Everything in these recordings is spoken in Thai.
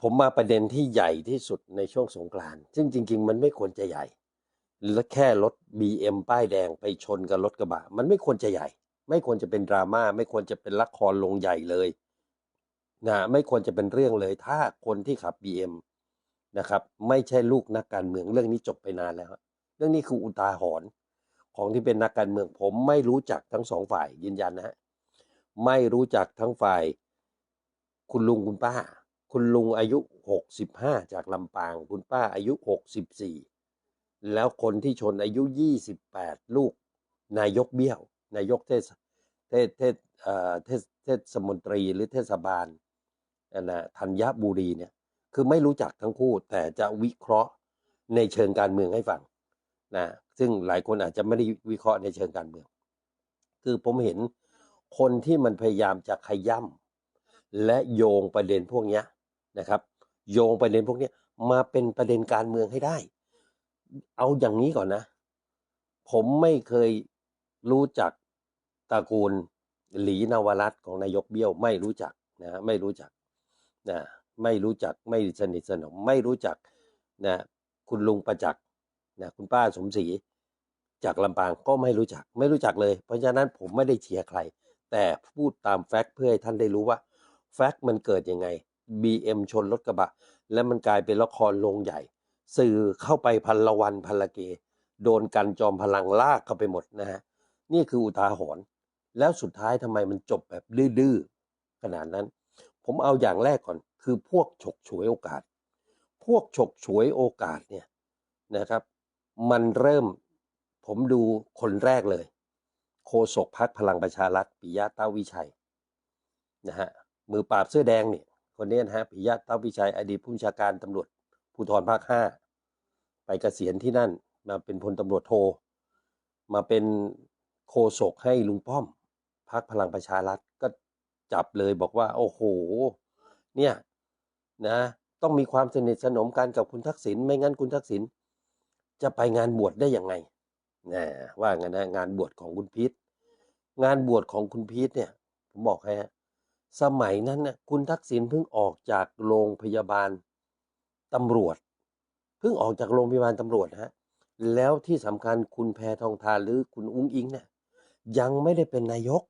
ผมมาประเด็นที่ใหญ่ที่สุดในช่วงสงกรานต์ซึ่งจริง ๆ มันไม่ควรจะใหญ่และแค่รถ BM ป้ายแดงไปชนกับรถกระบะ มันไม่ควรจะใหญ่ ไม่ควรจะเป็นดราม่าไม่ควรจะเป็นละครลงใหญ่เลยนะไม่ควรจะเป็นเรื่องเลย ถ้าคนที่ขับ BM นะครับ ไม่ใช่ลูกนักการเมืองเรื่องนี้จบไปนานแล้ว เรื่องนี้คืออุทาหรณ์ของที่เป็นนักการเมืองผมไม่รู้จักทั้งสองฝ่ายยืนยันนะฮะไม่รู้จักทั้งฝ่าย คุณลุงคุณป้า คุณลุงอายุ 65 จากลำปาง คุณป้าอายุ 64 แล้วคนที่ชนอายุ 28 ลูก นายกเบี้ยว นายกเทศเทศเทศเทศเทศมนตรีหรือเทศบาลนะธัญบุรีเนี่ยคือไม่รู้จักทั้งคู่แต่จะวิเคราะห์ในเชิงการเมืองให้ฟังนะซึ่งหลายคนอาจจะไม่ได้วิเคราะห์ในเชิงการเมือง คือผมเห็นคนที่มันพยายามจะขย่ำและโยงประเด็นพวกเนี้ย นะครับ โยงประเด็นพวกนี้มาเป็นประเด็นการเมืองให้ได้ เอาอย่างนี้ก่อนนะ ผมไม่เคยรู้จักตระกูลหลีนวรัตของนายกเบี้ยวไม่รู้จักนะไม่รู้จักนะไม่รู้จักไม่สนิทสนมไม่รู้จักนะคุณลุงประจักษ์นะคุณป้าสมศรีจากลำปางก็ไม่รู้จักไม่รู้จักเลย เพราะฉะนั้นผมไม่ได้เชียร์ใคร แต่พูดตามแฟกต์เพื่อให้ท่านได้รู้ว่าแฟกต์มันเกิดยังไง BM ชนรถกระบะ แล้วมันกลายเป็นละครลงใหญ่ สื่อเข้าไปพันละวันพันละเก โดนกันจอมพลังลากเข้าไปหมดนะฮะ นี่คืออุทาหรณ์แล้วสุดท้ายทำไมมันจบแบบดื้อๆขนาดนั้น ผมเอาอย่างแรกก่อน คือพวกฉกฉวยโอกาส พวกฉกฉวยโอกาสเนี่ยนะครับ มันเริ่มผมดูคนแรกเลยโฆษกพักพลังประชารัฐปิยะเต้าวิชัยนะฮะมือปราบเสื้อแดงเนี่ย คนนี้นะฮะปิยะเต้าวิชัยอดีตผู้บัญชาการตำรวจภูธรภาคห้าไปเกษียณที่นั่นมาเป็นพลตำรวจโท มาเป็นโฆษกให้ลุงป้อมพักพลังประชารัฐก็จับเลยบอกว่า โอ้โห เนี่ยนะ ต้องมีความสนิทสนมกันกับคุณทักษิณไม่งั้นคุณทักษิณจะไปงานบวชได้ยังไงนะว่างั้นนะงานบวชของคุณพีทงานบวชของคุณพีทเนี่ย ผมบอกให้ฮะ สมัยนั้นน่ะคุณทักษิณเพิ่งออกจากโรงพยาบาลตำรวจ เพิ่งออกจากโรงพยาบาลตำรวจฮะ แล้วที่สำคัญคุณแพทองทานหรือคุณอุ้งอิงเนี่ยยังไม่ได้เป็นนายก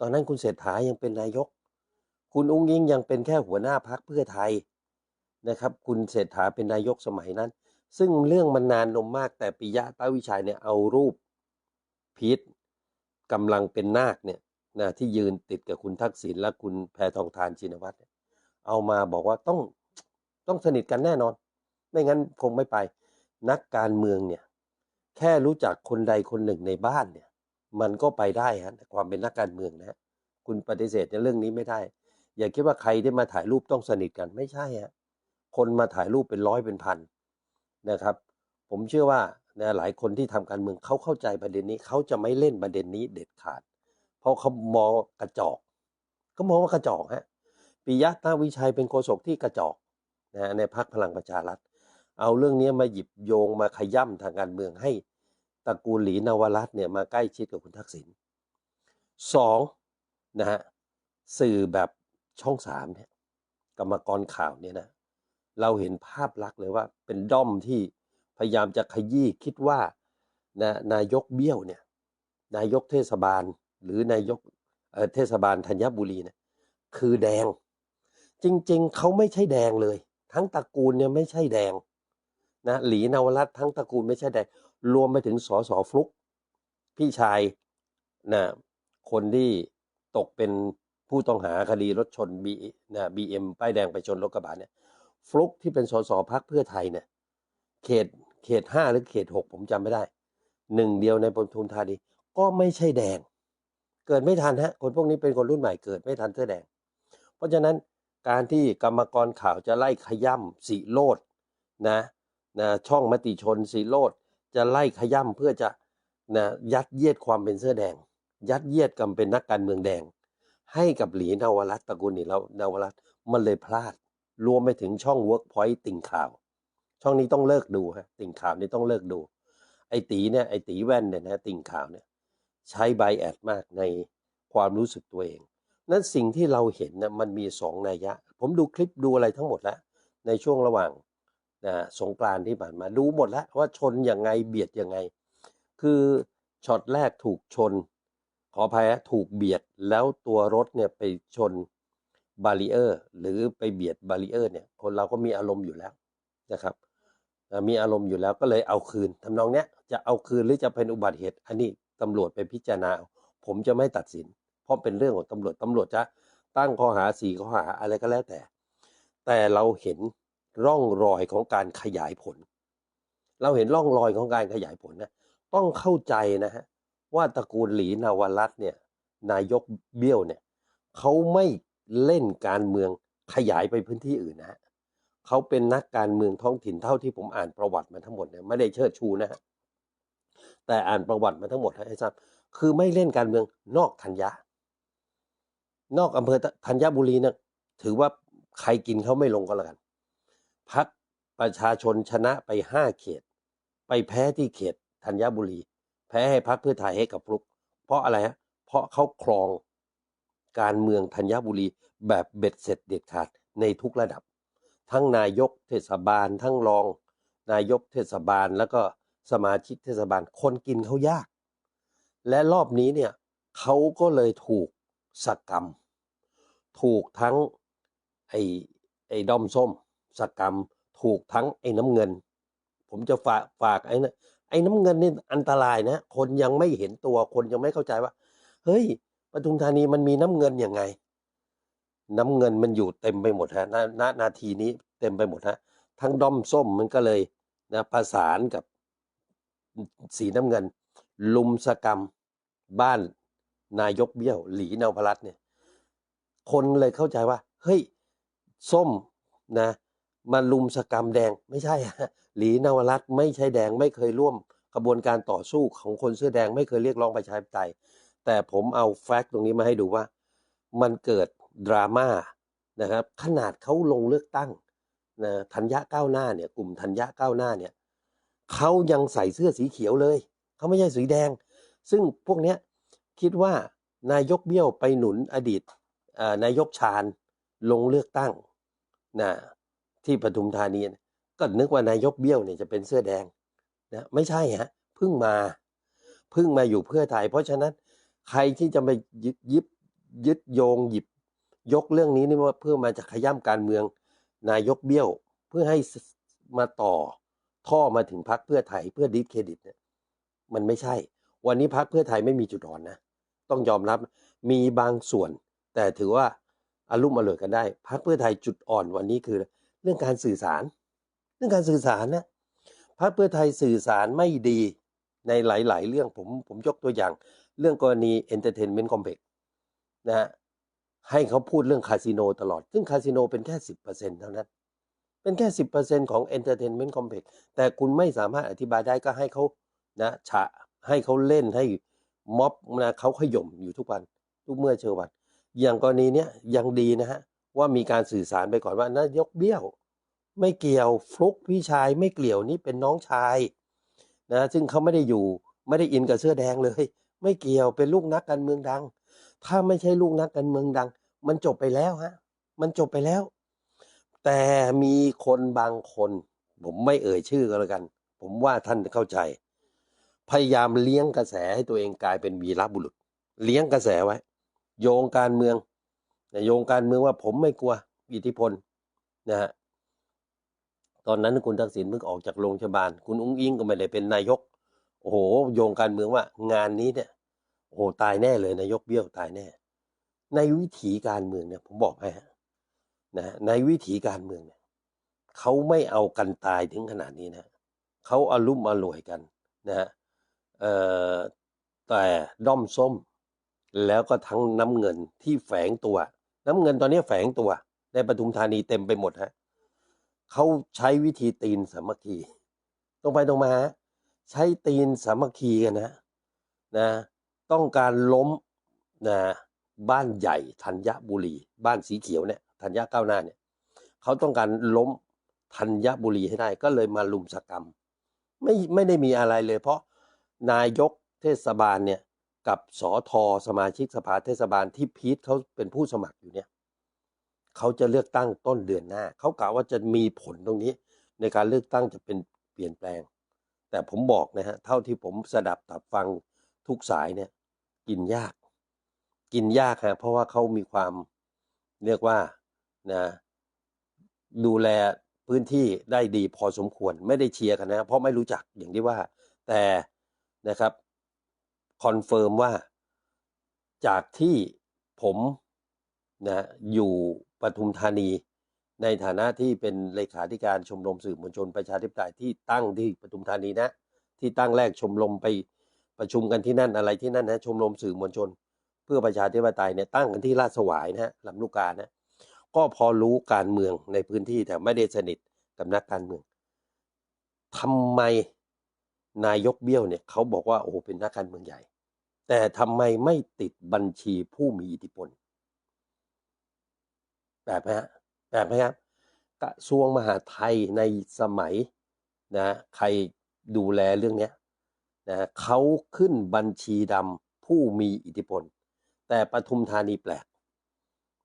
ตอนนั้นคุณเศรษฐายังเป็นนายก คุณอุ้งอิงยังเป็นแค่หัวหน้าพักเพื่อไทยนะครับ คุณเศรษฐาเป็นนายกสมัยนั้น ซึ่งเรื่องมันนานนมมากแต่ปิยะตาวิชัยเนี่ยเอารูปพีทกำลังเป็นนาคเนี่ย นะที่ยืนติดกับคุณทักษิณและคุณแพทองทานชินวัตรเอามาบอกว่าต้องต้องสนิทกันแน่นอน ไม่งั้นคงไม่ไป นักการเมืองเนี่ย แค่รู้จักคนใดคนหนึ่งในบ้านเนี่ย มันก็ไปได้ฮะความเป็นนักการเมืองนะคุณปฏิเสธในเรื่องนี้ไม่ได้ อย่าคิดว่าใครที่มาถ่ายรูปต้องสนิทกันไม่ใช่ฮะคนมาถ่ายรูปเป็นร้อยเป็นพันนะครับ ผมเชื่อว่านะหลายคนที่ทำการเมืองเขาเข้าใจประเด็นนี้เขาจะไม่เล่นประเด็นนี้เด็ดขาด เพราะเขามองกระจอกเขามองว่ากระจอกฮะปิยะตาวิชัยเป็นโฆษกที่กระจอกนะในพักพลังประชารัฐ เอาเรื่องนี้มาหยิบโยงมาขย่ำทางการเมืองให้ตระกูลหลีนวรัตเนี่ยมาใกล้ชิดกับคุณทักษิณสองนะฮะสื่อแบบช่องสามเนี่ยกรรมกรข่าวเนี่ยนะเราเห็นภาพลักษณ์เลยว่าเป็นด้อมที่พยายามจะขยี้คิดว่านะนายกเบี้ยวเนี่ยนายกเทศบาล หรือนายกเเทศบาลธัญบุรีเนี่ยคือแดง จริงๆ เขาไม่ใช่แดงเลย ทั้งตระกูลเนี่ยไม่ใช่แดงนะหลีนวรัตน์ทั้งตระกูลไม่ใช่แดง รวมไปถึงสอสอฟลุก พี่ชายนะคนที่ตกเป็นผู้ต้องหาคดีรถชนบีนะบีเอ็มป้ายแดงไปชนรถกระบะเนี่ย ฟลุกที่เป็นสสพักเพื่อไทยเนี่ยเขตเขตห้าหรือเขตหกผมจำไม่ได้ หนึ่งเดียวในปทุมธานีก็ไม่ใช่แดง เกิดไม่ทันฮะคนพวกนี้เป็นคนรุ่นใหม่เกิดไม่ทันเสื้อแดง เพราะฉะนั้นการที่กรรมกรข่าวจะไล่ขย่ำสีโลดนะนะช่องมติชนสีโลดจะไล่ขย่ำเพื่อจะนะยัดเยียดความเป็นเสื้อแดง ยัดเยียดกันเป็นนักการเมืองแดง ให้กับหลีนวรัตตระกูลนี่เรานวรัตมันเลยพลาด รวมไปถึงช่อง Workpoint ติ่งข่าว ช่องนี้ต้องเลิกดูฮะติ่งข่าวนี่ต้องเลิกดู ไอ้ตีเนี่ยไอ้ตีแว่นเนี่ยนะติ่งข่าวเนี่ย ใช้ไบแอดมากในความรู้สึกตัวเอง นั้นสิ่งที่เราเห็นนะมันมีสองนัยยะ ผมดูคลิปดูอะไรทั้งหมดแล้ว ในช่วงระหว่างนะสงกรานต์ที่ผ่านมาดูหมดแล้วว่าชนยังไงเบียดยังไง คือช็อตแรกถูกชน ขออภัยฮะถูกเบียดแล้วตัวรถเนี่ยไปชนบารีเออร์หรือไปเบียดบารีเออร์เนี่ยคนเราก็มีอารมณ์อยู่แล้วนะครับมีอารมณ์อยู่แล้วก็เลยเอาคืนทำนองเนี้ยจะเอาคืนหรือจะเป็นอุบัติเหตุอันนี้ ตำรวจไปพิจารณา ผมจะไม่ตัดสิน เพราะเป็นเรื่องของตำรวจตำรวจจะตั้งข้อหาสี่ข้อหาอะไรก็แล้วแต่ แต่เราเห็นร่องรอยของการขยายผล เราเห็นร่องรอยของการขยายผลนะต้องเข้าใจนะฮะว่าตระกูลหลีนาวรัตเนี่ยนายกเบี้ยวเนี่ยเขาไม่เล่นการเมืองขยายไปพื้นที่อื่นนะฮะเขาเป็นนักการเมืองท้องถิ่นเท่าที่ผมอ่านประวัติมาทั้งหมดเนี่ยไม่ได้เชิดชูนะฮะ แต่อ่านประวัติมาทั้งหมดให้ทราบคือไม่เล่นการเมืองนอกธัญญะนอกอำเภอธัญบุรีนี่ยถือว่าใครกินเขาไม่ลงก็แล้วกันพักประชาชนชนะไปห้าเขต ไปแพ้ที่เขตธัญบุรี แพ้ให้พักเพื่อไทยให้กับฟลุก เพราะอะไรฮะเพราะเขาครองการเมืองธัญบุรีแบบเบ็ดเสร็จเด็ดขาดในทุกระดับ ทั้งนายกเทศบาลทั้งรอง นายกเทศบาลแล้วก็ สมาชิกเทศบาล คนกินเขายาก และรอบนี้เนี่ยเขาก็เลยถูกสกรรม ถูกทั้งไอ้ไอ้ด้อมส้มสกรรม ถูกทั้งไอ้น้ำเงิน ผมจะฝากฝากไอ้นะไอ้น้ำเงินนี่อันตรายนะ คนยังไม่เห็นตัวคนยังไม่เข้าใจว่า เฮ้ยปทุมธานีมันมีน้ำเงินยังไง น้ำเงินมันอยู่เต็มไปหมดฮะณณนาทีนี้เต็มไปหมดฮะทั้งด้อมส้มมันก็เลยนะประสานกับ สีน้ำเงิน ลุมสกรรม บ้านนายกเบี้ยว หลีเนาวพลัตเนี่ย คนเลยเข้าใจว่า เฮ้ย ส้มนะมาลุมสกรรมแดงไม่ใช่ฮะหลีนาวรัตไม่ใช่แดงไม่เคยร่วมกระบวนการต่อสู้ของคนเสื้อแดงไม่เคยเรียกร้องประชาธิปไตยแต่ผมเอาแฟกต์ตรงนี้มาให้ดูว่า มันเกิดดราม่านะครับ ขนาดเขาลงเลือกตั้งนะธัญญะก้าวหน้าเนี่ย กลุ่มธัญญะก้าวหน้าเนี่ย เขายังใส่เสื้อสีเขียวเลย เขาไม่ใช่สีแดง ซึ่งพวกเนี้ยคิดว่านายกเบี้ยวไปหนุนอดีตนายกชาญลงเลือกตั้งนะที่ปทุมธานีก็นึกว่านายกเบี้ยวเนี่ยจะเป็นเสื้อแดงนะไม่ใช่ฮะเพิ่งมาเพิ่งมาอยู่เพื่อไทย เพราะฉะนั้นใครที่จะมายึดยึดยึดโยงหยิบยกเรื่องนี้นี่ว่าเพื่อมาจะขย้ำการเมือง นายกเบี้ยว เพื่อให้มาต่อ ท่อมาถึงพักเพื่อไทยเพื่อดิสเครดิตเนี่ยมันไม่ใช่ วันนี้พักเพื่อไทยไม่มีจุดอ่อนนะ ต้องยอมรับมีบางส่วน แต่ถือว่าอารุ่มอร่วยกันได้ พักเพื่อไทยจุดอ่อนวันนี้คือ เรื่องการสื่อสาร เรื่องการสื่อสารนะพักเพื่อไทยสื่อสารไม่ดีในหลาย ๆ เรื่องผมผมยกตัวอย่าง เรื่องกรณี Entertainment Complex นะฮะให้เขาพูดเรื่องคาสิโนตลอด ซึ่งคาสิโนเป็นแค่สิบเปอร์เซ็นเท่านั้น เป็นแค่สิบเปอร์เซ็นของ Entertainment Complex แต่คุณไม่สามารถอธิบายได้ก็ให้เขานะฉะให้เขาเล่นให้ม็อบนะเขาขย่มอยู่ทุกวัน ทุกเมื่อเชอวัน อย่างกรณีเนี้ยยังดีนะฮะ ว่ามีการสื่อสารไปก่อนว่านายกเบี้ยว ไม่เกี่ยวฟลุกพี่ชายไม่เกี่ยวนี่เป็นน้องชายนะซึ่งเขาไม่ได้อยู่ไม่ได้อินกับเสื้อแดงเลย ไม่เกี่ยวเป็นลูกนักการเมืองดัง ถ้าไม่ใช่ลูกนักการเมืองดัง มันจบไปแล้วฮะ มันจบไปแล้ว แต่มีคนบางคน ผมไม่เอ่ยชื่อก็แล้วกัน ผมว่าท่านเข้าใจ พยายามเลี้ยงกระแสให้ตัวเองกลายเป็นวีรบุรุษ เลี้ยงกระแสไว้ โยงการเมืองโยงการเมืองว่าผมไม่กลัวอิทธิพลนะฮะตอนนั้นคุณทักษิณเพิ่งออกจากโรงพยาบาล คุณอุ้งอิงก็ไม่ได้เป็นนายก โอ้โห โยงการเมืองว่า งานนี้เนี่ย โอ้โห ตายแน่เลยนายกเบี้ยวตายแน่ ในวิถีการเมืองเนี่ย ผมบอกให้ฮะ นะในวิถีการเมืองเนี่ยเขาไม่เอากันตายถึงขนาดนี้นะเขาอารุ่มอร่วยกันนะฮะแต่ด้อมส้ม แล้วก็ทั้งน้ำเงินที่แฝงตัว น้ำเงินตอนนี้แฝงตัว ในปทุมธานีเต็มไปหมดฮะเขาใช้วิธีตีนสามัคคี ตรงไปตรงมาฮะใช้ตีนสามัคคีกันนะนะต้องการล้มนะบ้านใหญ่ธัญบุรี บ้านสีเขียวเนี่ย ธัญญาก้าวหน้าเนี่ยเขาต้องการล้มธัญญบุรีให้ได้ ก็เลยมาลุมสกรรม ไม่ไม่ได้มีอะไรเลย เพราะนายกเทศบาลเนี่ยกับสอทอสมาชิกสภาเทศบาลที่พีทเขาเป็นผู้สมัครอยู่เนี่ยเขาจะเลือกตั้งต้นเดือนหน้า เขากะว่าจะมีผลตรงนี้ ในการเลือกตั้งจะเป็นเปลี่ยนแปลง แต่ผมบอกนะฮะเท่าที่ผมสดับตับฟังทุกสายเนี่ย กินยาก กินยากฮะเพราะว่าเขามีความเรียกว่า นะดูแลพื้นที่ได้ดีพอสมควรไม่ได้เชียร์กันนะ เพราะไม่รู้จักอย่างที่ว่า แต่นะครับคอนเฟิร์มว่าจากที่ผมนะอยู่ปทุมธานี ในฐานะที่เป็นเลขาธิการชมรมสื่อมวลชนประชาธิปไตยที่ตั้งที่ปทุมธานีนะ ที่ตั้งแรกชมรมไปประชุมกันที่นั่นอะไรที่นั่นนะชมรมสื่อมวลชน เพื่อประชาธิปไตยเนี่ยตั้งกันที่ลาดสวายนะฮะลำลูกกานะ ก็พอรู้การเมืองในพื้นที่แต่ไม่ได้สนิทกับนักการเมืองทำไมนายกเบี้ยวเนี่ยเขาบอกว่าโอ้เป็นนักการเมืองใหญ่ แต่ทำไมไม่ติดบัญชีผู้มีอิทธิพลแบบไหมฮะแบบไหมครับ กระทรวงมหาดไทยในสมัยนะใครดูแลเรื่องเนี้ยนะเขาขึ้นบัญชีดำผู้มีอิทธิพล แต่ปทุมธานีแปลก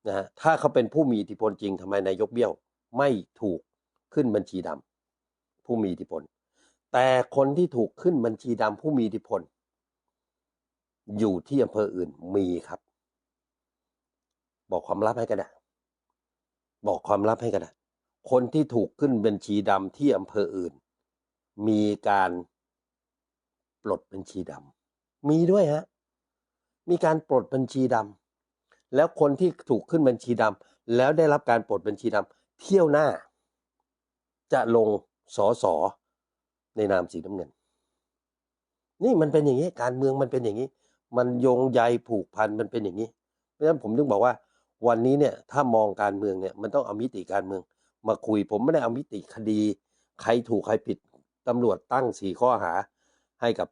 นะฮะถ้าเขาเป็นผู้มีอิทธิพลจริงทำไมนายกเบี้ยว ไม่ถูกขึ้นบัญชีดำผู้มีอิทธิพล แต่คนที่ถูกขึ้นบัญชีดำผู้มีอิทธิพล อยู่ที่อำเภออื่นมีครับ บอกความลับให้กันนะบอกความลับให้กันนะคนที่ถูกขึ้นบัญชีดำที่อำเภออื่น มีการปลดบัญชีดำมีด้วยฮะมีการปลดบัญชีดำ แล้วคนที่ถูกขึ้นบัญชีดำแล้วได้รับการปลดบัญชีดำเที่ยวหน้า จะลงสอสอในนามสีน้ำเงิน นี่มันเป็นอย่างนี้ การเมืองมันเป็นอย่างนี้ มันโยงใยผูกพันมันเป็นอย่างนี้ เพราะฉะนั้นผมถึงบอกว่า วันนี้เนี่ยถ้ามองการเมืองเนี่ยมันต้องเอามิติการเมือง มาคุยผมไม่ได้เอามิติคดี ใครถูกใครผิดตำรวจตั้งสี่ข้อหาให้กับ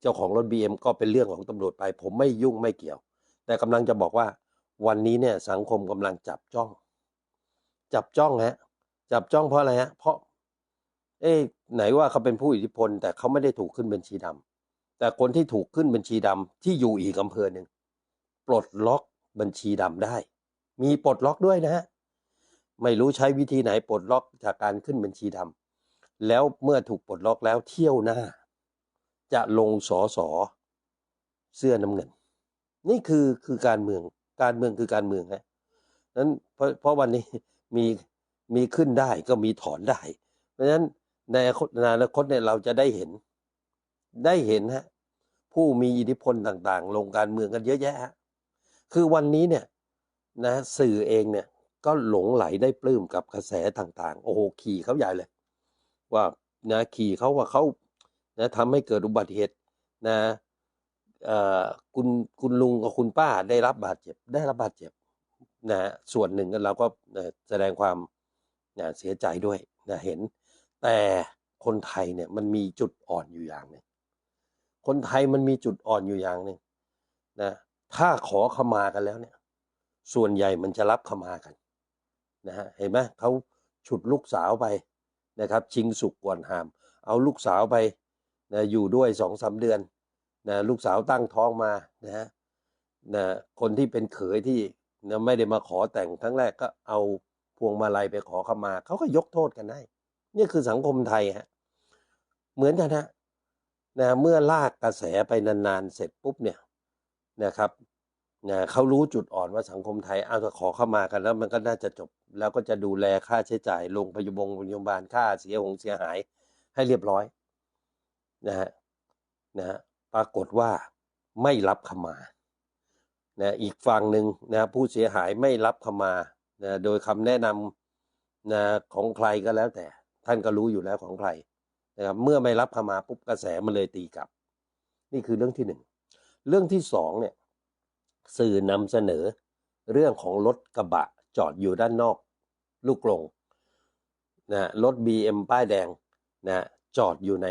เจ้าของรถบีเอ็มก็เป็นเรื่องของตำรวจไป ผมไม่ยุ่งไม่เกี่ยว แต่กำลังจะบอกว่าวันนี้เนี่ยสังคมกำลังจับจ้อง จับจ้องฮะจับจ้องเพราะอะไรฮะเพราะ เอ๊ะไหนว่าเขาเป็นผู้อิทธิพล แต่เขาไม่ได้ถูกขึ้นบัญชีดำแต่คนที่ถูกขึ้นบัญชีดำที่อยู่อีกอำเภอหนึ่งปลดล็อกบัญชีดำได้ มีปลดล็อกด้วยนะฮะไม่รู้ใช้วิธีไหนปลดล็อกจากการขึ้นบัญชีดำแล้วเมื่อถูกปลดล็อกแล้วเที่ยวหน้า จะลงสอสอเสื้อน้ำเงิน นี่คือคือการเมือง การเมืองคือการเมืองฮะนั้นเพราะเพราะวันนี้มีมีขึ้นได้ก็มีถอนได้ เพราะฉะนั้นในอนาคตเนี่ยเราจะได้เห็นได้เห็นฮะผู้มีอิทธิพลต่างๆ ลงการเมืองกันเยอะแยะฮะคือวันนี้เนี่ยนะสื่อเองเนี่ยก็หลงไหลได้ปลื้มกับกระแสต่างๆ โอ้โหขี่เขาใหญ่เลย ว่านะขี่เขาว่าเขานะทำให้เกิดอุบัติเหตุนะ คุณคุณลุงกับคุณป้าได้รับบาดเจ็บ ได้รับบาดเจ็บนะส่วนหนึ่งเราก็แสดงความนะเสียใจด้วยนะเห็น แต่คนไทยเนี่ยมันมีจุดอ่อนอยู่อย่างหนึ่งคนไทยมันมีจุดอ่อนอยู่อย่างหนึ่งนะถ้าขอขมากันแล้วเนี่ย ส่วนใหญ่มันจะรับขมากันนะฮะเห็นไหมเขาฉุดลูกสาวไปนะครับ ชิงสุกก่อนหาม เอาลูกสาวไปนะอยู่ด้วยสองสาเดือน นะลูกสาวตั้งท้องมานะฮะนะคนที่เป็นเขยที่นะไม่ได้มาขอแต่งครั้งแรกก็เอาพวงมาลัยไปขอขมา เขาก็ยกโทษกันได้นี่คือสังคมไทยฮะเหมือนกันฮะนะเมื่อลากกระแสไปนานๆเสร็จปุ๊บเนี่ยนะครับนะเขารู้จุดอ่อนว่าสังคมไทยเอาก็ขอเข้ามากันแล้วมันก็น่าจะจบ แล้วก็จะดูแลค่าใช้จ่ายโรงพยาบาลโรงพยาบาลค่าเสียหงเสียหายให้เรียบร้อยนะฮะนะฮะ ปรากฏว่าไม่รับขมานะอีกฝั่งหนึ่งนะผู้เสียหายไม่รับขมานะโดยคำแนะนำนะของใครก็แล้วแต่ ท่านก็รู้อยู่แล้วของใครนะครับเมื่อไม่รับขมาปุ๊บกระแสมันเลยตีกลับ นี่คือเรื่องที่หนึ่งเรื่องที่สองเนี่ยสื่อนำเสนอเรื่องของรถกระบะจอดอยู่ด้านนอก ลูกกรงนะรถ BM ป้ายแดงนะจอดอยู่ใน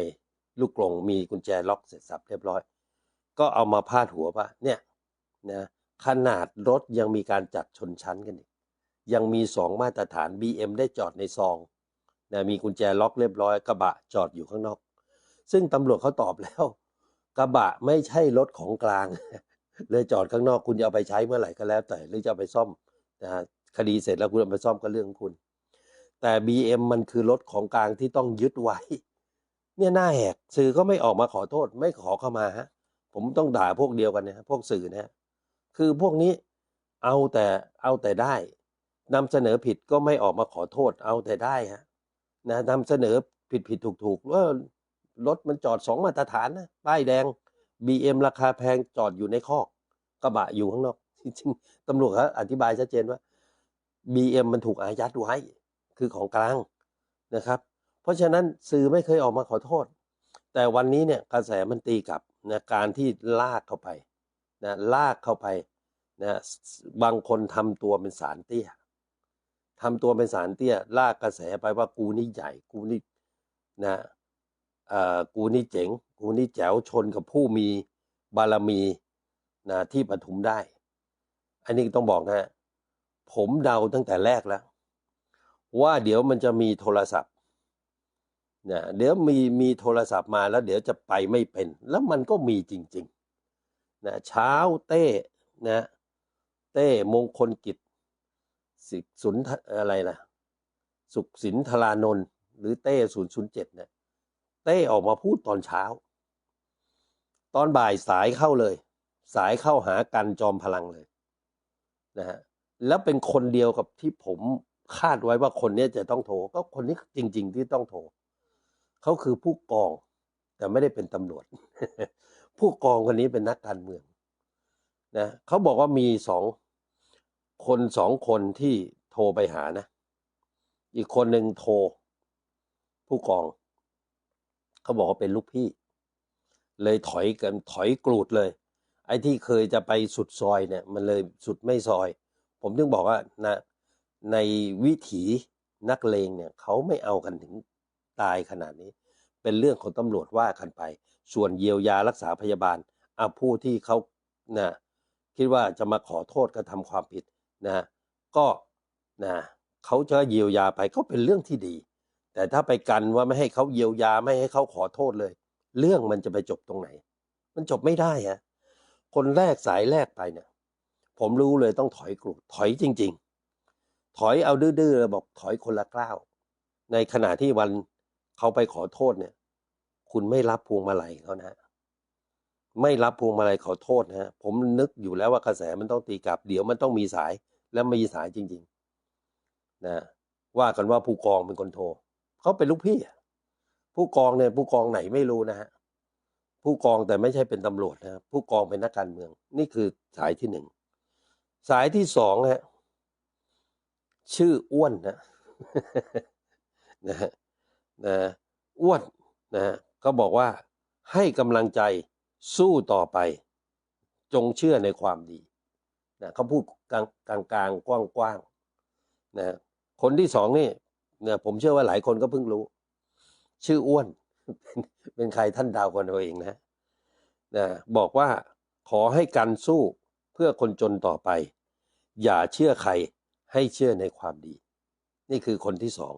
ลูกกรงมีกุญแจล็อกเสร็จสับเรียบร้อย ก็เอามาพาดหัวว่าเนี่ยนะขนาดรถยังมีการจัดชนชั้นกันอีกยังมีสองมาตรฐาน BM ได้จอดในซองนะมีกุญแจล็อกเรียบร้อยกระบะจอดอยู่ข้างนอก ซึ่งตำรวจเขาตอบแล้ว กระบะไม่ใช่รถของกลาง เลยจอดข้างนอกคุณจะเอาไปใช้เมื่อไหร่ก็แล้ว แต่หรือจะเอาไปซ่อมนะคดีเสร็จแล้วคุณเอาไปซ่อมก็เรื่องของคุณ แต่ BM มันคือรถของกลางที่ต้องยึดไว้ เนี่ยหน้าแหกสื่อก็ไม่ออกมาขอโทษ ไม่ขอเข้ามาฮะ ผมต้องด่าพวกเดียวกันนะพวกสื่อนะฮะคือพวกนี้เอาแต่เอาแต่ได้นำเสนอผิดก็ไม่ออกมาขอโทษ เอาแต่ได้ฮะนะนำเสนอผิดผิดถูกถูกว่ารถมันจอดสองมาตรฐานนะป้ายแดง BM ราคาแพงจอดอยู่ในคอกกระบะอยู่ข้างนอกจริงๆตำรวจเขาอธิบายชัดเจนว่า BM มันถูกอายัดไว้ คือของกลางนะครับ เพราะฉะนั้นสื่อไม่เคยออกมาขอโทษ แต่วันนี้เนี่ยกระแสมันตีกลับนะการที่ลากเข้าไปนะลากเข้าไปนะบางคนทำตัวเป็นสารเตี้ยทำตัวเป็นสารเตี้ย ลากกระแสไปว่ากูนี่ใหญ่กูนี่นะเอ่อกูนี่เจ๋ง กูนี่แจ๋วชนกับผู้มีบารมีนะที่ปทุมได้ อันนี้ต้องบอกนะผมเดาตั้งแต่แรกแล้ว ว่าเดี๋ยวมันจะมีโทรศัพท์ นะเดี๋ยวมีมีโทรศัพท์มาแล้วเดี๋ยวจะไปไม่เป็น แล้วมันก็มีจริงๆนะเช้าเต้นะเต้มงคลกิจสิสุนอะไรนะสุขสินธารานนท์หรือเต้ศูนย์ศูนย์เจ็ดเนี่ยเต้ออกมาพูดตอนเช้า ตอนบ่ายสายเข้าเลย สายเข้าหากันจอมพลังเลยนะฮะแล้วเป็นคนเดียวกับที่ผมคาดไว้ว่าคนนี้จะต้องโทร ก็คนนี้จริง ๆ ที่ต้องโทร เขาคือผู้กอง แต่ไม่ได้เป็นตำรวจ ผู้กองคนนี้เป็นนักการเมืองนะเขาบอกว่ามีสองคนสองคนที่โทรไปหานะ อีกคนหนึ่งโทร ผู้กอง เขาบอกว่าเป็นลูกพี่ เลยถอยกันถอยกรูดเลย ไอ้ที่เคยจะไปสุดซอยเนี่ย มันเลยสุดไม่ซอย ผมถึงบอกว่านะในวิถีนักเลงเนี่ยเขาไม่เอากันถึง ตายขนาดนี้ เป็นเรื่องของตำรวจว่ากันไป ส่วนเยียวยารักษาพยาบาลอาผู้ที่เขานะคิดว่าจะมาขอโทษกระทำความผิดนะก็นะเขาจะเยียวยาไปก็เป็นเรื่องที่ดี แต่ถ้าไปกันว่าไม่ให้เขาเยียวยาไม่ให้เขาขอโทษเลย เรื่องมันจะไปจบตรงไหน มันจบไม่ได้ฮะคนแรกสายแรกไปเนี่ยผมรู้เลยต้องถอยกรูดถอยจริง ๆ ถอยเอาดื้อๆเลยบอกถอยคนละกล้าว ในขณะที่วัน เขาไปขอโทษเนี่ย คุณไม่รับพวงมาลัยเขานะไม่รับพวงมาลัยขอโทษนะฮะผมนึกอยู่แล้วว่ากระแสมันต้องตีกลับ เดี๋ยวมันต้องมีสายและมีสายจริง ๆ นะ ว่ากันว่าผู้กองเป็นคนโทรเขาเป็นลูกพี่ผู้กองเนี่ยผู้กองไหนไม่รู้นะฮะผู้กองแต่ไม่ใช่เป็นตำรวจนะผู้กองเป็นนักการเมือง นี่คือสายที่หนึ่งสายที่สองฮะชื่ออ้วนนะนะฮะ นะอ้วนนะฮะก็บอกว่าให้กำลังใจสู้ต่อไป จงเชื่อในความดีนะเขาพูดกลางกลางกลางกว้างกว้างๆนะคนที่สองนี่เนี่ยผมเชื่อว่าหลายคนก็เพิ่งรู้ ชื่ออ้วนเป็นเป็นใครท่านดาวคนเอาเองนะนะบอกว่าขอให้กันสู้เพื่อคนจนต่อไป อย่าเชื่อใครให้เชื่อในความดี นี่คือคนที่สอง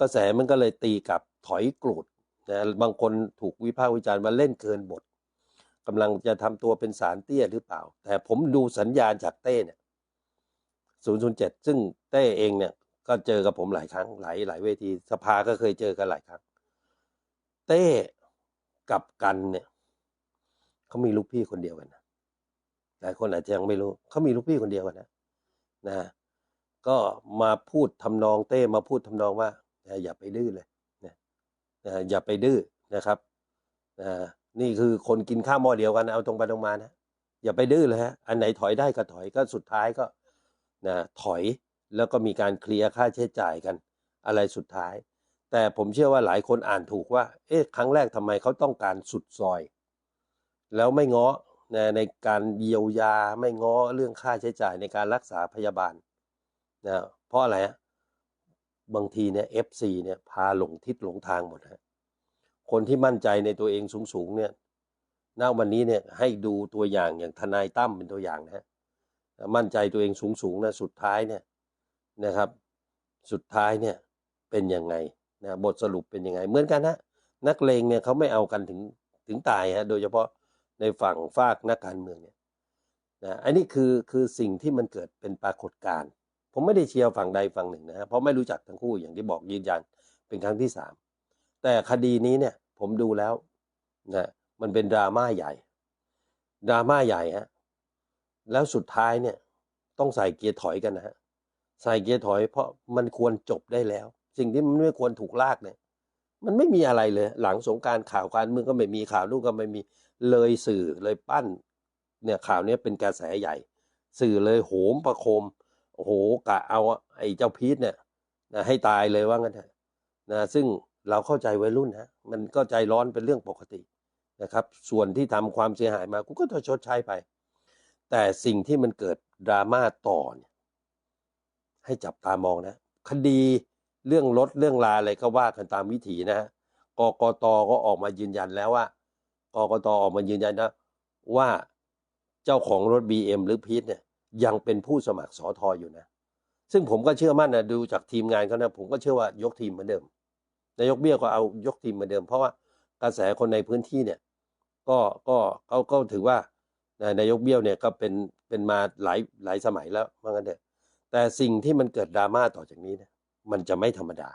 กระแสมันก็เลยตีกลับถอยกรูดนะบางคนถูกวิพากษ์วิจารณ์ว่าเล่นเกินบทกำลังจะทำตัวเป็นสารเตี้ยหรือเปล่า แต่ผมดูสัญญาณจากเต้เนี่ย007 ซึ่งเต้เองเนี่ยก็เจอกับผมหลายครั้งหลายหลายเวทีสภาก็เคยเจอกันหลายครั้ง เต้กับกันเนี่ยเขามีลูกพี่คนเดียวกันนะหลายคนอาจจะยังไม่รู้เขามีลูกพี่คนเดียวกันนะนะ ก็มาพูดทำนองเต้มาพูดทำนองว่า นะอย่าไปดื้อเลยนะนะอย่าไปดื้อนะครับนะนี่คือคนกินข้าวหม้อเดียวกันเอาตรงไปตรงมานะอย่าไปดื้อเลยฮะอันไหนถอยได้ก็ถอยก็สุดท้ายก็นะถอยแล้วก็มีการเคลียร์ค่าใช้จ่ายกันอะไรสุดท้าย แต่ผมเชื่อว่าหลายคนอ่านถูกว่า เอ๊ะครั้งแรกทำไมเขาต้องการสุดซอย แล้วไม่ง้อนะในการเยียวยาไม่ง้อเรื่องค่าใช้จ่ายในการรักษาพยาบาลนะเพราะอะไรฮะ บางทีเนี่ยเอฟซีเนี่ยพาหลงทิศหลงทางหมดฮะคนที่มั่นใจในตัวเองสูงๆเนี่ยณวันนี้เนี่ยให้ดูตัวอย่างอย่างทนายตั้มเป็นตัวอย่างนะฮะมั่นใจตัวเองสูงๆนะสุดท้ายเนี่ยนะครับ สุดท้ายเนี่ยเป็นยังไงนะบทสรุปเป็นยังไง เหมือนกันนะนักเลงเนี่ยเขาไม่เอากันถึงถึงตายฮะโดยเฉพาะในฝั่งฝากนักการเมืองเนี่ยนะอันนี้คือคือสิ่งที่มันเกิดเป็นปรากฏการณ์ ผมไม่ได้เชียร์ฝั่งใดฝั่งหนึ่งนะฮะเพราะไม่รู้จักทั้งคู่อย่างที่บอกยืนยันเป็นครั้งที่สามแต่คดีนี้เนี่ยผมดูแล้วนะมันเป็นดราม่าใหญ่ดราม่าใหญ่ฮะแล้วสุดท้ายเนี่ยต้องใส่เกียร์ถอยกันนะฮะใส่เกียร์ถอยเพราะมันควรจบได้แล้ว สิ่งที่มันไม่ควรถูกลากเนี่ยมันไม่มีอะไรเลย หลังสงการข่าวการเมืองก็ไม่มีข่าวนู่นก็ไม่มีเลยสื่อเลยปั้นเนี่ยข่าวนี้เป็นกระแสใหญ่ สื่อเลยโหมประโคม โอ้โหกะเอาไอ้เจ้าพีทเนี่ยนะให้ตายเลยว่างั้นเถอะนะซึ่งเราเข้าใจวัยรุ่นฮะมันก็ใจร้อนเป็นเรื่องปกตินะครับ ส่วนที่ทำความเสียหายมากูก็ต้องชดใช้ไป แต่สิ่งที่มันเกิดดราม่าต่อเนี่ยให้จับตามองนะ คดีเรื่องรถเรื่องลาอะไรก็ว่ากันตามวิถีนะฮะกกตก็ออกมายืนยันแล้วว่ากกตออกมายืนยันนะว่าเจ้าของรถ BM หรือพีทเนี่ย ยังเป็นผู้สมัครสอทออยู่นะ ซึ่งผมก็เชื่อมั่นนะดูจากทีมงานเขานะผมก็เชื่อว่ายกทีมเหมือนเดิมนายกเบี้ยก็เอายกทีมเหมือนเดิม เพราะว่ากระแสคนในพื้นที่เนี่ย ก็ก็เขาก็ถือว่านายกเบี้ยวเนี่ยก็เป็นเป็นมาหลายหลายสมัยแล้วว่างั้นเถอะแต่สิ่งที่มันเกิดดราม่าต่อจากนี้นี่ยมันจะไม่ธรรมดา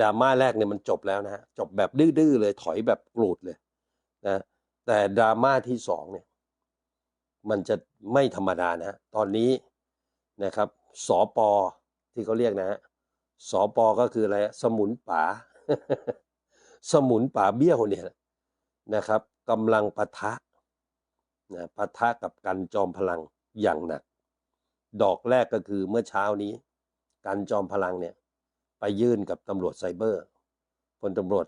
ดราม่าแรกเนี่ยมันจบแล้วนะฮะจบแบบดื้อๆเลยถอยแบบกรูดเลยนะแต่ดราม่าที่สองเนี่ย มันจะไม่ธรรมดานะตอนนี้นะครับสอปอที่เขาเรียกนะฮะสอปอก็คืออะไรสมุนป่า สมุนป่าเบี้ยวเนี่ยนะครับกำลังปะทะนะปะทะกับกันจอมพลังอย่างหนัก ดอกแรกก็คือเมื่อเช้านี้ กันจอมพลังเนี่ยไปยื่นกับตำรวจไซเบอร์พลตำรวจ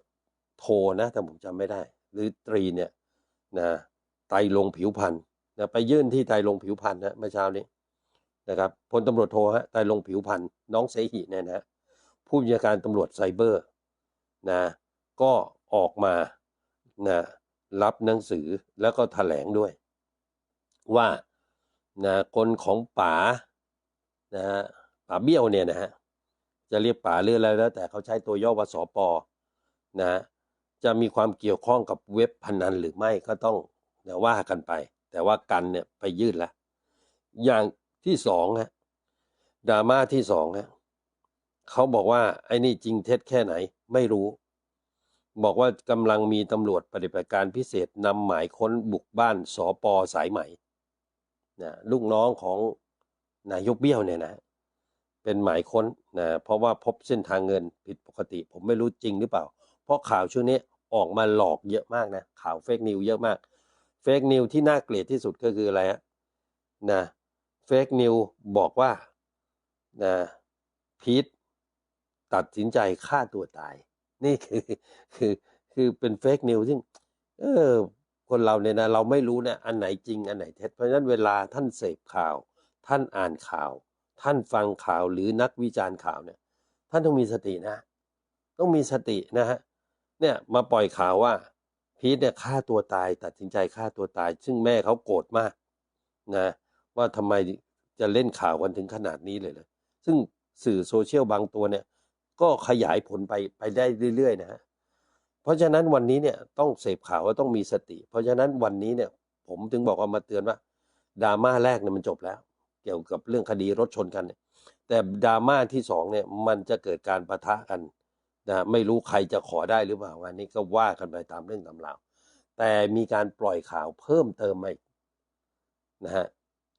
โทนะถ้าผมจำไม่ได้ หรือตรีเนี่ยนะไตลงผิวพันธ์ นะไปยื่นที่ไตลงผิวพันธ์นะเมื่อเช้านี้นะครับพลตำรวจโทฮะไตลงผิวพันธ์น้องเสหิเนี่ยนะผู้บัญชาการตำรวจไซเบอร์นะก็ออกมานะรับหนังสือแล้วก็แถลงด้วย ว่านะคนของป๋านะฮะป๋าเบี้ยวเนี่ยนะฮะจะเรียกป๋าเรื่ออะไรแล้ว แต่เขาใช้ตัวย่อว่าสปนะจะมีความเกี่ยวข้องกับเว็บพนันหรือไม่ก็ต้องนะว่ากันไป แต่ว่ากันเนี่ยไปยื่นแล้ว อย่างที่สองฮะดราม่าที่สองฮะเขาบอกว่าไอ้นี่จริงเท็จแค่ไหนไม่รู้ บอกว่ากำลังมีตำรวจปฏิบัติการพิเศษนำหมายค้นบุกบ้านสอปอสายไหมนะลูกน้องของนายกเบี้ยวเนี่ยนะ เป็นหมายค้นนะเพราะว่าพบเส้นทางเงินผิดปกติ ผมไม่รู้จริงหรือเปล่า เพราะข่าวช่วงนี้ออกมาหลอกเยอะมากนะข่าวเฟกนิวเยอะมาก กนิวที่น่าเกลียดที่สุดก็คืออะไรฮะนะเฟกนิวบอกว่านะพีทตัดสินใจฆ่าตัวตาย นี่คือคือคือเป็นเฟกนิวซึ่งเออคนเราเนี่ยนะเราไม่รู้นี่ยอันไหนจริงอันไหนเท็จเพราะฉะนั้นเวลาท่านเสพข่าว ท่านอ่านข่าว ท่านฟังข่าวหรือนักวิจารณ์ข่าวเนี่ยท่านต้องมีสตินะ ต้องมีสตินะฮะเนี่ยมาปล่อยข่าวว่า พีทเนี่ยฆ่าตัวตายตัดสินใจฆ่าตัวตาย ซึ่งแม่เขาโกรธมากนะว่าทำไมจะเล่นข่าวกันถึงขนาดนี้เลยเลยซึ่งสื่อโซเชียลบางตัวเนี่ย ก็ขยายผลไปไปได้เรื่อยๆนะฮะเพราะฉะนั้นวันนี้เนี่ยต้องเสพข่าวว่าต้องมีสติ เพราะฉะนั้นวันนี้เนี่ย ผมถึงบอกว่ามาเตือนว่าดราม่าแรกเนี่ยมันจบแล้ว เกี่ยวกับเรื่องคดีรถชนกันเนี่ยแต่ดราม่าที่สองเนี่ยมันจะเกิดการประทะกัน นะไม่รู้ใครจะขอได้หรือเปล่างานนี้ก็ว่ากันไปตามเรื่องตำราวแต่มีการปล่อยข่าวเพิ่มเติมมาอีกนะฮะ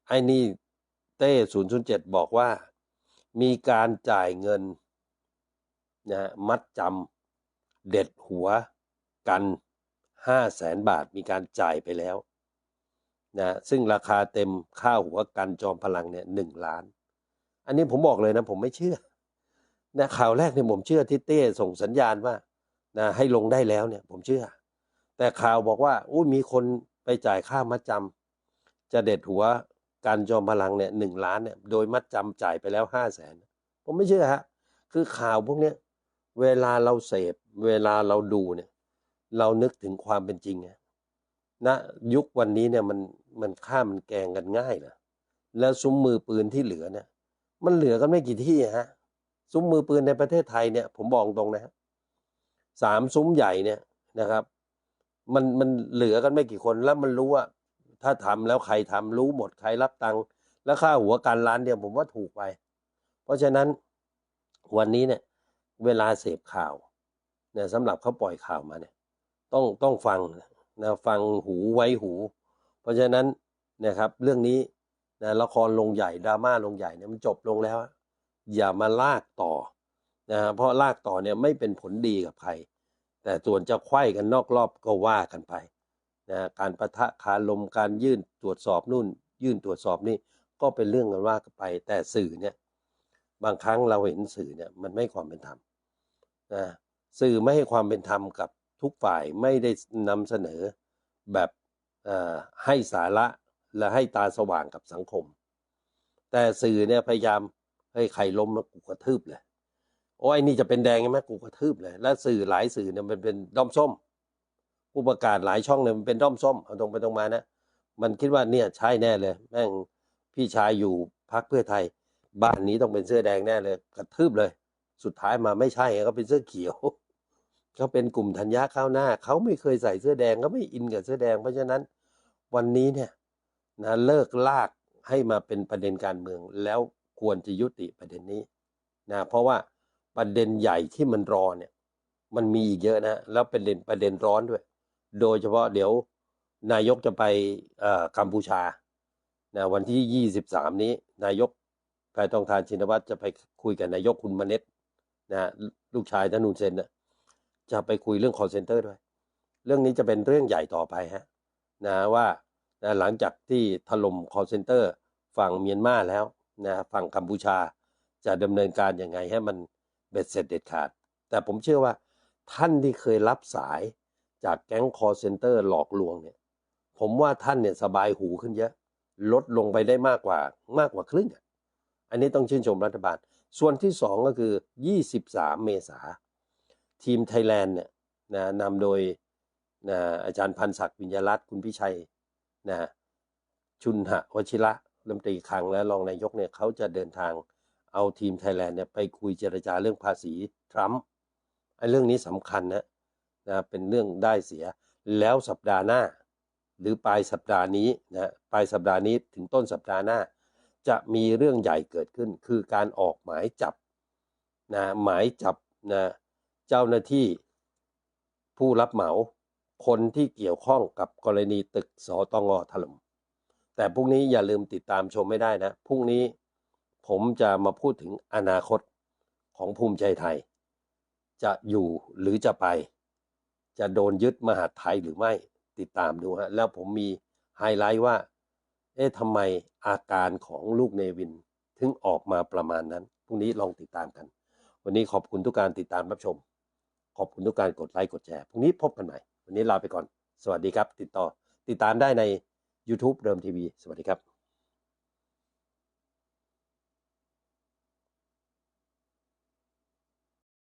ไอ้นี่เต้ศูนย์ศูนย์เจ็ดบอกว่า มีการจ่ายเงินนะมัดจำเด็ดหัวกันห้าแสนบาทมีการจ่ายไปแล้วนะซึ่งราคาเต็มค่าหัวกันจอมพลังเนี่ยหนึ่งล้าน อันนี้ผมบอกเลยนะ ผมไม่เชื่อ นะข่าวแรกเนี่ยผมเชื่อที่เต้ส่งสัญญาณว่านะให้ลงได้แล้วเนี่ย ผมเชื่อ แต่ข่าวบอกว่าอุ้มีคนไปจ่ายค่ามัดจำจะเด็ดหัวการจอมพลังเนี่ยหนึ่งล้านเนี่ยโดยมัดจำจ่ายไปแล้วห้าแสนผมไม่เชื่อฮะคือข่าวพวกเนี้ยเวลาเราเสพ เวลาเราดูเนี่ย เรานึกถึงความเป็นจริงไงณยุควันนี้เนี่ยมันมันข้ามันแกงกันง่ายนะแล้วซุ้มมือปืนที่เหลือเนี่ย มันเหลือกันไม่กี่ที่ฮะ ซุ้มมือปืนในประเทศไทยเนี่ย ผมบอกตรงนะฮะสามซุ้มใหญ่เนี่ยนะครับ มันมันเหลือกันไม่กี่คนแล้วมันรู้ว่า ถ้าทำแล้วใครทำรู้หมดใครรับตังค์แล้วค่าหัวการล้านเดียวผมว่าถูกไป เพราะฉะนั้นวันนี้เนี่ย เวลาเสพข่าวเนี่ยสำหรับเขาปล่อยข่าวมาเนี่ย ต้องต้องฟังนะฟังหูไว้หู เพราะฉะนั้นนะครับ เรื่องนี้นะละครลงใหญ่ดราม่าลงใหญ่เนี่ยมันจบลงแล้ว อย่ามาลากต่อนะฮะเพราะลากต่อเนี่ยไม่เป็นผลดีกับใคร แต่ส่วนจะไขว้กันนอกรอบก็ว่ากันไปนะการประทะคารมการยื่นตรวจสอบนู่น ยื่นตรวจสอบนี่ก็เป็นเรื่องกันว่ากันไป แต่สื่อเนี่ยบางครั้งเราเห็นสื่อเนี่ยมันไม่ความเป็นธรรมนะสื่อไม่ให้ความเป็นธรรมกับทุกฝ่ายไม่ได้นำเสนอแบบอ่อให้สาระและให้ตาสว่างกับสังคม แต่สื่อเนี่ยพยายาม ให้ยใครล้มแล้วกูกระทืบเลยโอ้ยนี่จะเป็นแดงใช่ไหมกูกระทืบเลย และสื่อหลายสื่อเนี่ยมันเป็นด้อมส้ม ผู้ประกาศหลายช่องเนี่ยมันเป็นด้อมส้มเอาตรงไปตรงมานะมันคิดว่าเนี่ยใช่แน่เลย แม่งพี่ชายอยู่พักเพื่อไทย บ้านนี้ต้องเป็นเสื้อแดงแน่เลย กระทืบเลย สุดท้ายมาไม่ใช่เขาเป็นเสื้อเขียวเขาเป็นกลุ่มธัญญาข้าวหน้าเขาไม่เคยใส่เสื้อแดงเขาไม่อินกับเสื้อแดง เพราะฉะนั้นวันนี้เนี่ยนะเลิกลากให้มาเป็นประเด็นการเมืองแล้ว ควรจะยุติประเด็นนี้นะเพราะว่าประเด็นใหญ่ที่มันรอเนี่ยมันมีอีกเยอะนะแล้วเป็นประเด็นประเด็นร้อนด้วย โดยเฉพาะเดี๋ยวนายกจะไปกัมพูชานะวันที่ 23 นี้นายกแพทองทานชินวัตรจะไปคุยกับนายกคุณมเน็ตนะลูกชายท่านนูนเซนนะจะไปคุยเรื่อง call center ด้วย เรื่องนี้จะเป็นเรื่องใหญ่ต่อไปฮะนะว่านะหลังจากที่ถล่ม call center ฝั่งเมียนมาแล้ว นะฝั่งกัมพูชาจะดำเนินการยังไงให้มันเบ็ดเสร็จเด็ดขาด แต่ผมเชื่อว่าท่านที่เคยรับสายจากแก๊ง call center หลอกลวงเนี่ย ผมว่าท่านเนี่ยสบายหูขึ้นเยอะ ลดลงไปได้มากกว่ามากกว่าครึ่งอันนี้ต้องชื่นชมรัฐบาล ส่วนที่สองก็คือ 23 เมษาทีมไทยแลนด์เนี่ยนะนำโดยนะอาจารย์พันศักดิ์วิญญาลัตน์คุณพิชัยนะชุนหะวชิระ รัฐมนตรีคลังและรองนายกเนี่ยเขาจะเดินทางเอาทีมไทยแลนด์เนี่ยไปคุยเจรจาเรื่องภาษีทรัมป์ไอ้เรื่องนี้สำคัญนะนะเป็นเรื่องได้เสียแล้วสัปดาห์หน้า หรือปลายสัปดาห์นี้นะปลายสัปดาห์นี้ถึงต้นสัปดาห์หน้า จะมีเรื่องใหญ่เกิดขึ้น คือการออกหมายจับนะหมายจับนะเจ้าหน้าที่ผู้รับเหมา คนที่เกี่ยวข้องกับกรณีตึกสตงถล่ม แต่พรุ่งนี้อย่าลืมติดตามชมไม่ได้นะ พรุ่งนี้ผมจะมาพูดถึงอนาคตของภูมิใจไทย จะอยู่หรือจะไป จะโดนยึดมหาไทยหรือไม่ติดตามดูฮะแล้วผมมีไฮไลท์ว่า เอ๊ะทำไมอาการของลูกเนวิน ถึงออกมาประมาณนั้นพรุ่งนี้ลองติดตามกัน วันนี้ขอบคุณทุกการติดตามรับชม ขอบคุณทุกการกดไลค์กดแชร์พรุ่งนี้พบกันใหม่ วันนี้ลาไปก่อน สวัสดีครับ ติดต่อติดตามได้ใน YouTube เดิมทีวี สวัสดีครับ